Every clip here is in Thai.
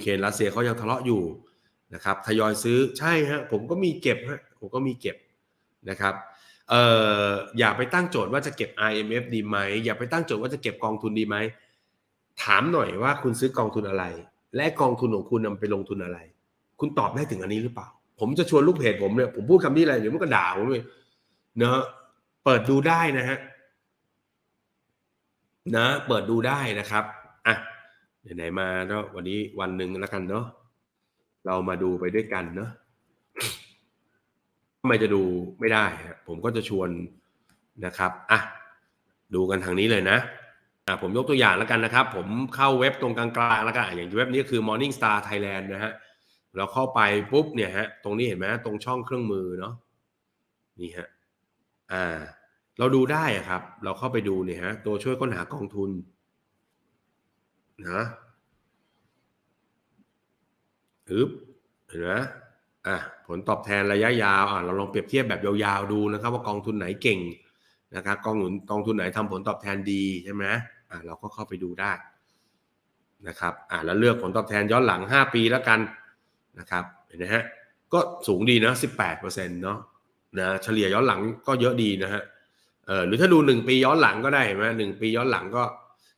เครนรัสเซียเขายังทะเลาะอยู่นะครับทยอยซื้อใช่ฮะผมก็มีเก็บฮะผมก็มีเก็บนะครับเอ่ออย่าไปตั้งโจทย์ว่าจะเก็บ IMF ดีไหมอย่าไปตั้งโจทย์ว่าจะเก็บกองทุนดีไหมถามหน่อยว่าคุณซื้อกองทุนอะไร และกองทุนของคุณนำไปลงทุนอะไร คุณตอบได้ถึงอันนี้หรือเปล่า ผมจะชวนลูกเพจผมเนี่ยผมพูดคำนี้อะไรเดี๋ยวมันก็ด่าผมเลยเนะเปิดดูได้นะฮะนะเปิดดูได้นะครับอะ ไหนๆมาแล้ววันนี้วันหนึ่งแล้วกันเนาะเรามาดูไปด้วยกันเนาะทำไมจะดูไม่ได้ผมก็จะชวนนะครับอะดูกันทางนี้เลยนะอะผมยกตัวอย่างแล้วกันนะครับ ผมเข้าเว็บตรงกลางๆแล้วกันอย่างเว็บนี้คือ Morning Star Thailand นะฮะเราเข้าไปปุ๊บเนี่ยฮะตรงนี้เห็นไหมตรงช่องเครื่องมือเนาะนี่ฮะอ่า เราดูได้อะครับ เราเข้าไปดูเนี่ยฮะตัวช่วยค้นหากองทุน นะอึบเห็นไหมอะผลตอบแทนระยะยาวอะเราลองเปรียบเทียบแบบยาวๆดูนะครับ ว่ากองทุนไหนเก่งนะครับกองทุนกองทุนไหนทำผลตอบแทนดีใช่ไหมอะเราก็เข้าไปดูได้นะครับอะแล้วเลือกผลตอบแทนย้อนหลัง 5 ปีแล้วกันนะครับเห็นไหมฮะก็สูงดีนะ18%เนาะนะเฉลี่ยย้อนหลังก็เยอะดีนะฮะเออหรือถ้าดู 1 ปีย้อนหลังก็ได้เห็นไหมหปีย้อนหลังก็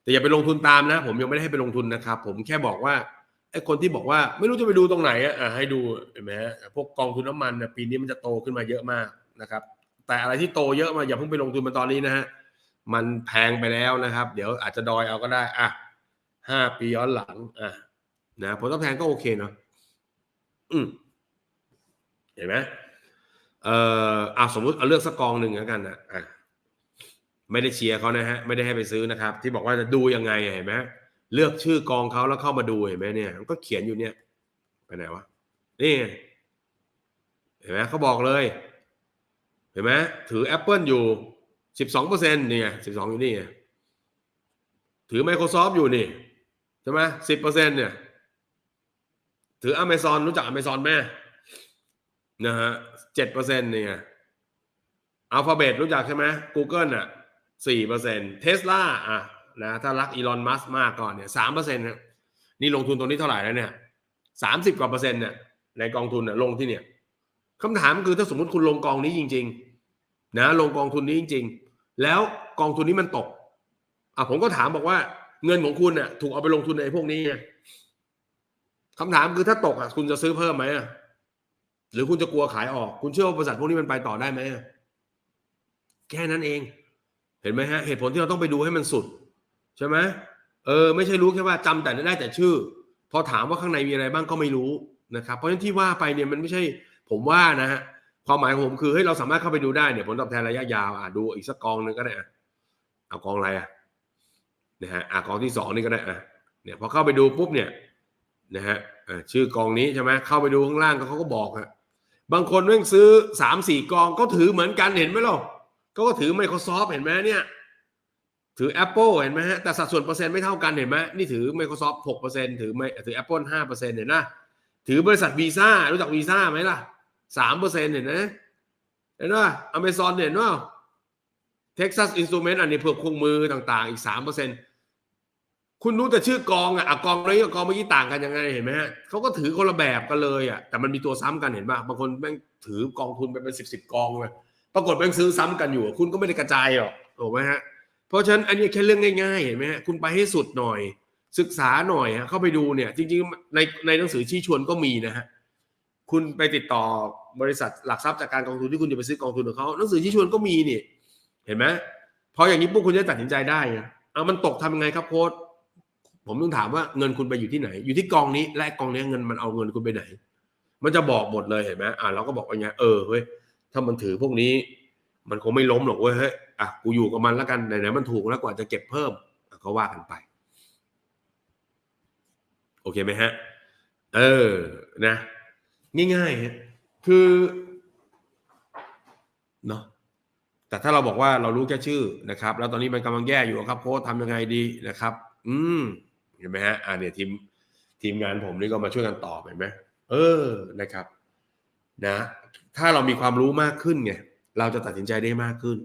แต่อย่าไปลงทุนตามนะ ผมยังไม่ได้ให้ไปลงทุนนะครับ ผมแค่บอกว่าไอ้คนที่บอกว่าไม่รู้จะไปดูตรงไหนอะให้ดูเห็นไหมฮะพวกกองทุนน้ำมันปีนี้มันจะโตขึ้นมาเยอะมากนะครับ แต่อะไรที่โตเยอะมาอย่าเพิ่งไปลงทุนมันตอนนี้นะฮะมันแพงไปแล้วนะครับ เดี๋ยวอาจจะดอยเอาก็ได้อะห้าปีย้อนหลังอะนะผลตอบแทนก็โอเคเนาะอืมเห็นไหมเอ่อเอาสมมุติเอาเลือกสักกองหนึ่งแล้วกันนะอะ ไม่ได้เชียร์เขานะฮะไม่ได้ให้ไปซื้อนะครับ ที่บอกว่าจะดูยังไงเห็นไหมเลือกชื่อกองเขาแล้วเข้ามาดูเห็นไหมเนี่ยมันก็เขียนอยู่เนี่ยไปไหนวะนี่เห็นไหมเขาบอกเลย เห็นไหมถือ Apple อยู่สิบสองเปอร์เซ็นต์เนี่ยสิบสองอยู่นี่ไงถือ Microsoft อยู่นี่ใช่ไหมสิบเปอร์เซ็นต์เนี่ย ถือ Amazon รู้จัก Amazon ไหมนะฮะเจ็ดเปอร์เซ็นต์เนี่ยอัลฟาเบตรู้จักใช่ไหม Google อะ สี่เปอร์เซ็นต์เทสลาอะนะถ้ารักอีลอนมัสมากก่อนเนี่ยสามเปอร์เซ็นต์นี่ลงทุนตรงนี้เท่าไหร่แล้วเนี่ยสามสิบกว่าเปอร์เซ็นต์เนี่ยในกองทุนเนี่ยลงที่เนี่ยคำถามคือถ้าสมมติคุณลงกองนี้จริง ๆ นะลงกองทุนนี้จริง ๆ แล้วกองทุนนี้มันตกอะผมก็ถามบอกว่าเงินของคุณเนี่ยถูกเอาไปลงทุนในพวกนี้คำถามคือถ้าตกอะคุณจะซื้อเพิ่มไหมอะหรือคุณจะกลัวขายออก คุณเชื่อว่าบริษัทพวกนี้มันไปต่อได้ไหมแค่นั้นเอง เห็นไหมฮะเหตุผลที่เราต้องไปดูให้มันสุด ใช่ไหมเออไม่ใช่รู้แค่ว่าจำแต่ได้แต่ชื่อ พอถามว่าข้างในมีอะไรบ้างก็ไม่รู้นะครับ เพราะฉะนั้นที่ว่าไปเนี่ยมันไม่ใช่ผมว่านะฮะความหมายของผมคือเฮ้ยเราสามารถเข้าไปดูได้เนี่ยผลตอบแทนระยะยาวอะดูอีกสักกองหนึงก็ได้อะเอากองอะไรอะนะฮะอะกองที่สองนี่ก็ได้อะเนี่ยพอเข้าไปดูปุ๊บเนี่ยนะฮะชื่อกองนี้ใช่ไหมเข้าไปดูข้างล่างเขาก็บอกฮะบางคนเร่งซื้อสามสี่กองก็ถือเหมือนกันเห็นไหมล่ะ ก็ถือ Microsoft เห็นไหมเนี่ย ถือ Apple เห็นไหมฮะ แต่สัดส่วนเปอร์เซ็นต์ไม่เท่ากันเห็นไหมนี่ถือ Microsoft หกเปอร์เซ็นถือไม่ถือ Apple ห้าเปอร์เซ็นต์เห็นนะถือบริษัทวีซ่ารู้จักวีซ่าไหมล่ะสามเปอร์เซ็นต์เห็นไหมเห็นว่าอเมซอนเห็นว่า Texas Instrument อันนี้เพื่อคงมือต่างๆ อีกสามเปอร์เซ็นต์คุณรู้แต่ชื่อกองอะกองนี้กับกองเมื่อกี้ต่างกันยังไงเห็นไหมฮะเขาก็ถือคนละแบบกันเลยอะแต่มันมีตัวซ้ำกันเห็นป่ะบางคนแม่งถือกองทุนไปเป็นสิบสิบกองเลย ปรากฏแม่งซื้อซ้ำกันอยู่ คุณก็ไม่ได้กระจายหรอกถูกไหมฮะเพราะฉะนั้นอันนี้แค่เรื่องง่ายๆเห็นไหมฮะคุณไปให้สุดหน่อย ศึกษาหน่อยฮะเข้าไปดูเนี่ย จริงๆในในหนังสือชี้ชวนก็มีนะฮะคุณไปติดต่อบริษัทหลักทรัพย์จากการกองทุนที่คุณจะไปซื้อกองทุนของเขาหนังสือชี้ชวนก็มีนี่ เห็นไหมพออย่างนี้ปุ๊บคุณจะตัดสินใจได้เอามันตกทำยังไงครับโค้ดผมต้องถามว่าเงินคุณไปอยู่ที่ไหน อยู่ที่กองนี้และกองนี้เงินมันเอาเงินคุณไปไหน มันจะบอกหมดเลยเห็นไหมอ่าเราก็บอกว่าไงเออเฮ้ย ถ้ามันถือพวกนี้ มันคงไม่ล้มหรอกเว้ยเฮ้ยอะกูอยู่กับมันแล้วกันไหนๆมันถูกแล้วกว่าจะเก็บเพิ่มก็ว่ากันไป โอเคไหมฮะ เออนะ ง่ายๆฮะคือเนาะแต่ถ้าเราบอกว่าเรารู้แค่ชื่อนะครับ แล้วตอนนี้มันกำลังแย่อยู่ครับโค้ชทำยังไงดีนะครับ อืมเห็นไหมฮะอ่าเนี่ยทีมทีมงานผมนี่ก็มาช่วยกันตอบเห็นไหมเออนะครับ นะถ้าเรามีความรู้มากขึ้นไงเราจะตัดสินใจได้มากขึ้น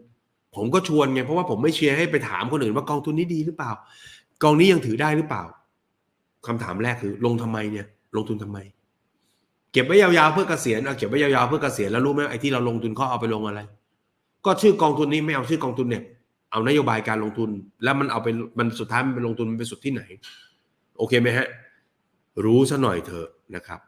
ผมก็ชวนไงเพราะว่าผมไม่เชียร์ให้ไปถามคนอื่นว่ากองทุนนี้ดีหรือเปล่า กองนี้ยังถือได้หรือเปล่าคำถามแรกคือ ลงทำไมเนี่ย ลงทุนทำไม เก็บไว้ยาวๆเพื่อเกษียณเอาเก็บไว้ยาวๆเพื่อเกษียณแล้วรู้ไหมไอ้ที่เราลงทุนเขาเอาไปลงอะไร ก็ชื่อกองทุนนี้ไม่เอาชื่อกองทุนเนี่ยเอานโยบายการลงทุน แล้วมันเอาไปมันสุดท้ายมันไปลงทุนมันไปสุดที่ไหน โอเคไหมฮะ รู้ซะหน่อยเถอะนะครับ